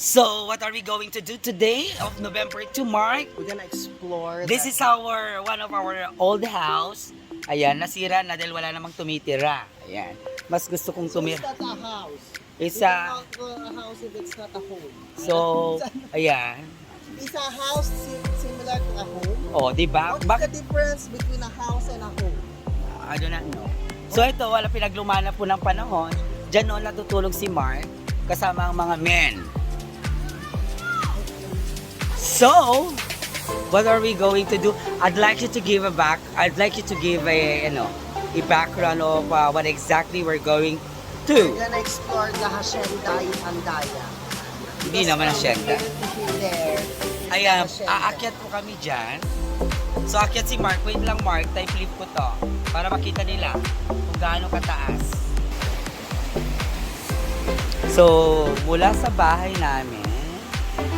So, what are we going to do today of November to Mark? We're gonna explore. This the- is our, one of our old house. Ayan, nasira na dahil wala namang tumitira. Ayan. Mas gusto kong tumira. it's not a house. It's a, a house if it's not a home. so, ayan. Is a house si- similar to a home? O, di ba? What's the difference between a house and a home? I do not know. So ito, wala pinaglumana po ng panahon. Diyan noon natutulog si Mark kasama ang mga men. So, what are we going to do? I'd like you to give a back, I'd like you to give a, you know, a background of uh, what exactly we're going to. We're gonna explore the Hacienda in Andaya. Hindi naman hacienda. Ayan, aakyat po kami dyan. So, akyat si Mark. Wait lang, Mark. Type flip ko to. Para makita nila kung gaano kataas. So, mula sa bahay namin,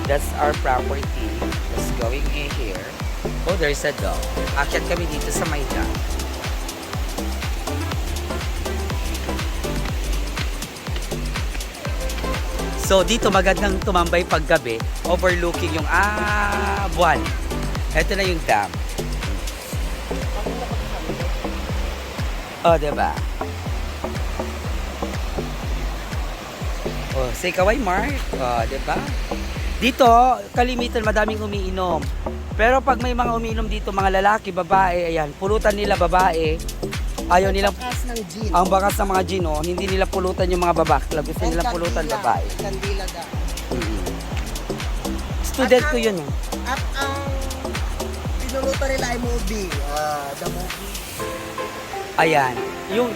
that's our property. Just going in here. Oh, there's a dog. Akyat kami dito sa may. So dito magandang tumambay paggabi, overlooking yung ah, buwan. Ito na yung dam. Oh, 'di ba? Oh, say kaway Mark. Oh, 'di ba? Dito, kalimitan madaming umiinom. Pero pag may mga umiinom dito, mga lalaki, babae, ayan, pulutan nila babae. Ayaw nilang Bakas ng gin. ang bakas ng mga gino, hindi nila pulutan yung mga babakla. Gusto nila pulutan babae. Kandila da. Mm. Student ko yun. eh. At ang pinulutan nila ay movie. Ah, the movie. Ayan. Yung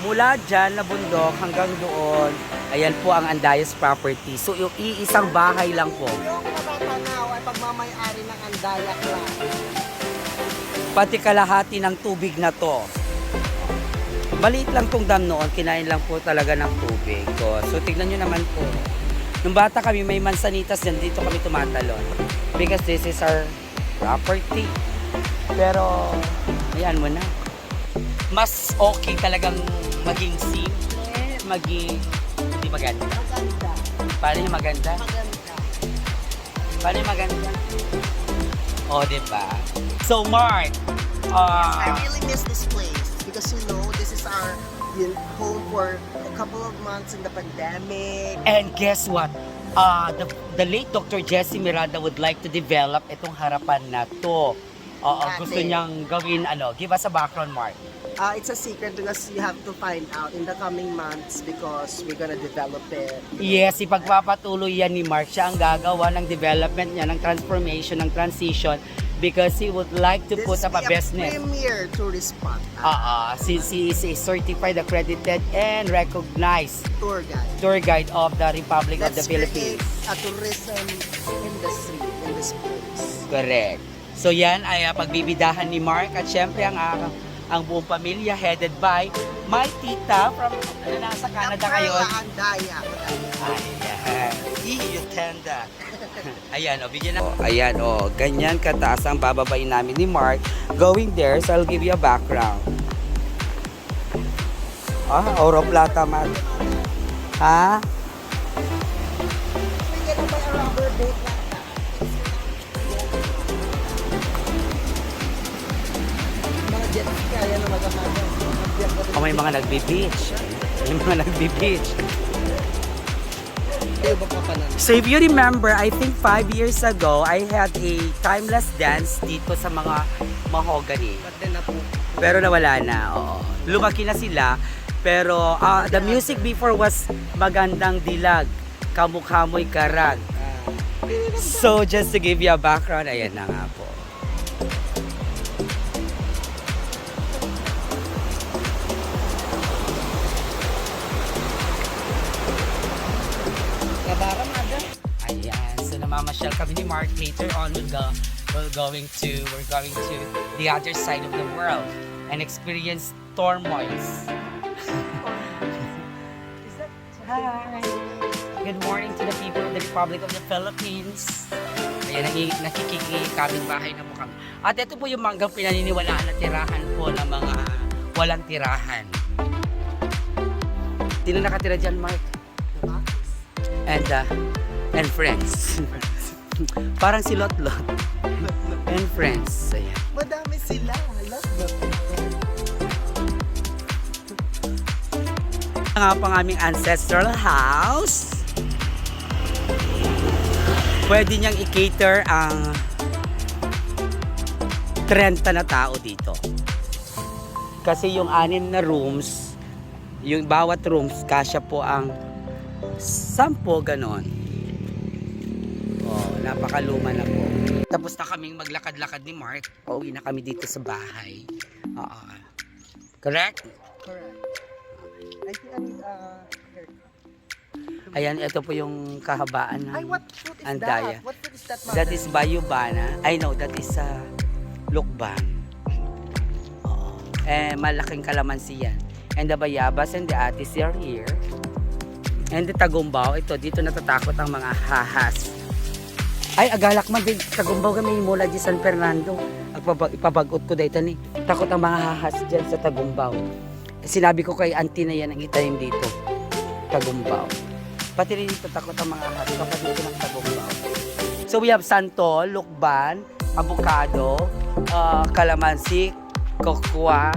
mula dyan na bundok hanggang doon, ayan po ang Andayas property. So yung iisang bahay lang po. Yung natatanaw ay pagmamayari ng Andaya Clan. Pati kalahati ng tubig na to. Maliit lang tong dam noon, kinain lang po talaga ng tubig ko. So tignan nyo naman po. Nung bata kami, may mansanitas dyan, dito kami tumatalon. Because this is our property. Pero, ayan mo na. Mas okay talagang maging simple, maging maganda. Maganda. Paano yung maganda? Maganda. Paano yung maganda? O, oh, diba? So, Mark, I uh, really miss this place because you know this is our you know, home for a couple of months in the pandemic. And guess what? Uh, the, the late Dr. Jesse Miranda would like to develop itong harapan na to. Oo, Ate. gusto niyang gawin, ano, give us a background, Mark. Uh, it's a secret because you have to find out in the coming months because we're gonna develop it. Yes, ipagpapatuloy yan ni Mark. Siya ang gagawa ng development niya, ng transformation, ng transition because he would like to This put up a be business. premier tourist spot. Ah, ah, since he is a certified, accredited, and recognized tour guide. tour guide of the Republic of the Let's Philippines. a tourism industry in this place. Correct. So yan ay ah, pagbibidahan ni Mark at syempre ang ah, ang buong pamilya headed by my tita from ano, nasa Canada ngayon. Andaya. Ayan. Iyutenda. Ayan, o, bigyan na. ayan, o, ganyan kataas ang bababain namin ni Mark. Going there, so I'll give you a background. Ah, oro plata man. Ha? Bigyan na ba yung rubber kaya na O, may mga nagbi-beach. May mga pala? So if you remember, I think five years ago, I had a timeless dance dito sa mga mahogany. Pero nawala na, oo. Lumaki na sila. Pero ah, the music before was magandang dilag. Kamukha mo'y karag. So just to give you a background, ayan na nga po. So namamasyal kami ni Mark later on we'll go we're going to we're going to the other side of the world and experience turmoils. Hi. Good morning to the people of the Republic of the Philippines. Ayan, naki- nakikikikabit bahay na po kami. At ito po yung manggang pinaniniwalaan na tirahan po ng mga walang tirahan. Sino nakatira dyan, Mark? And uh, and friends. Parang si Lotlot and friends. Ayan. Madami sila. The Ito nga pang aming ancestral house. Pwede niyang i-cater ang 30 na tao dito. Kasi yung anim na rooms, yung bawat rooms, kasya po ang 10 ganon. Napakaluma na po. Tapos na kaming maglakad-lakad ni Mark. Pauwi na kami dito sa bahay. Oo. Correct? Correct. I think I need uh. Ayan, ito po yung kahabaan ng... Ay, what fruit is Andaya. that? What fruit is that, That is Bayubana. I know, that is uh, Lukban. Oo. Eh, malaking kalamansi yan. And the Bayabas and the Atis are here. And the Tagumbao, ito, dito natatakot ang mga hahas. Ay, agalak man din. Tagumbao kami mula di San Fernando. Agpabag, ipabagot ko dito ni. Takot ang mga hahas dyan sa Tagumbao. Sinabi ko kay auntie na yan ang itanim dito. Tagumbao. Pati rin dito takot ang mga hahas kapag dito ng Tagumbao. So we have santol, lukban, avocado, uh, kalamansi, kokwa,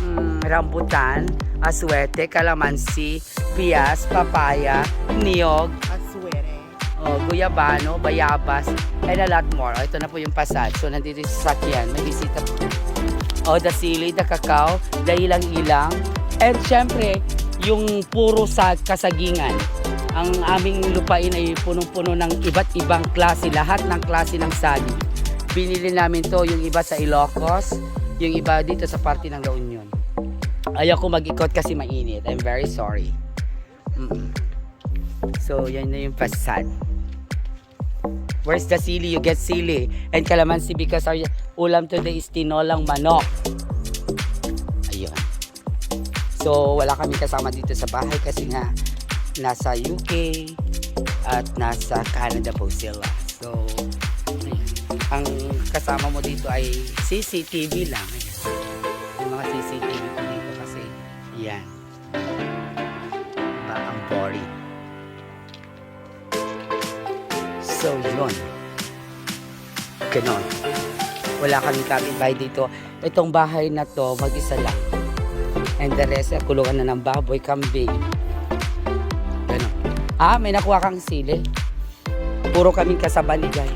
mm, rambutan, aswete, kalamansi, piyas, papaya, niyog. Oh, guyabano, bayabas, and a lot more. Oh, ito na po yung pasad. So nandito yung sasakyan, may bisita po. Oh, the sili, the cacao, the ilang-ilang. And syempre, yung puro sa kasagingan. Ang aming lupain ay punong-puno ng iba't ibang klase, lahat ng klase ng saging. Binili namin to, yung iba sa Ilocos, yung iba dito sa parte ng La Union. Ayaw ko mag-ikot kasi mainit. I'm very sorry. Mm-mm. So, yan na yung pasad. Where's the sili? You get sili. And calamansi because our ulam today is tinolang manok. Ayun. So, wala kami kasama dito sa bahay kasi nga nasa UK at nasa Canada po sila. So, ayun. ang kasama mo dito ay CCTV lang. Ayan. Yung mga CCTV po dito kasi yan. Diba? Ang boring. So, yun. Ganon. Wala kaming kapitbahay dito. Itong bahay na to, mag-isa lang. And the rest, eh, kulungan na ng baboy, kambing. Ganon. Ah, may nakuha kang sili. Puro kaming kasaba ni Jai.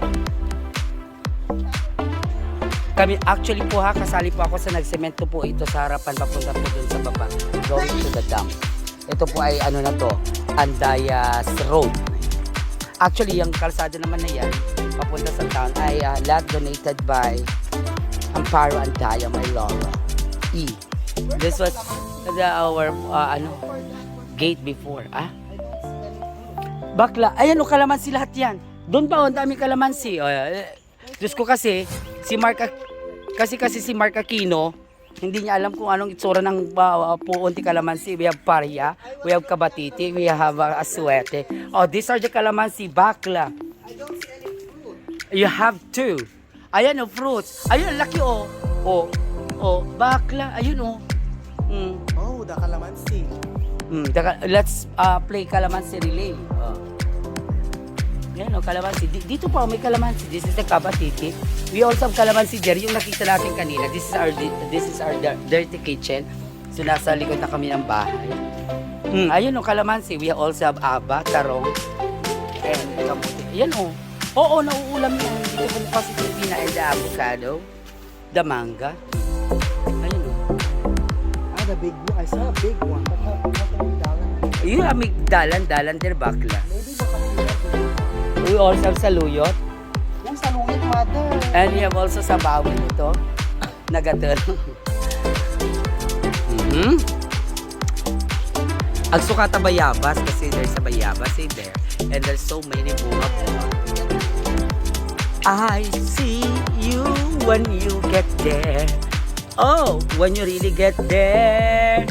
Kami, actually po ha, kasali po ako sa nagsemento po ito sa harapan papunta po dun sa baba. Going to the dam. Ito po ay ano na to, Andayas Road. Actually, yung kalsada naman na yan, papunta sa town, ay uh, lot donated by Amparo Andaya, my Laura. E. This was the, our, uh, ano, gate before. Ah? Bakla. Ayan o, kalamansi lahat yan. Doon pa, oh, ang dami kalamansi. Oh, eh, Diyos ko kasi, si Mark, kasi kasi si Mark Aquino, hindi niya alam kung anong itsura ng uh, puunti kalamansi. We have paria, we have kabatiti, we have uh, aswete. Oh, these are the kalamansi, bakla. I don't see any fruit. You have two. Ayan oh, fruits. Ayun, laki oh. Oh, oh, bakla. Ayun oh. Mm. Oh, the calamansi. Mm, daka- let's uh, play kalamansi relay. Oh. Yan o, kalamansi. Di- Dito pa, may kalamansi. This is the kabatiti. We also have kalamansi there. Yung nakita natin kanina. This is our this is our dir- dirty kitchen. So, nasa likod na kami ng bahay. Mm, ayun o, kalamansi. We also have aba, tarong, and kamuti. Ayan o. Oo, nauulam yan. Dito po pa si Pilipina and the avocado. The manga. Ayun o. Ah, the big one. I saw a big one. But we down it? Yung amigdalan, dalan der bakla. We also have saluyot. Yung saluyot, mother. And we have also sa bawi nito. Nagatel. mm-hmm. Ang sukata bayabas kasi there's a bayabas in there. And there's so many bunga bunga. I see you when you get there. Oh, when you really get there.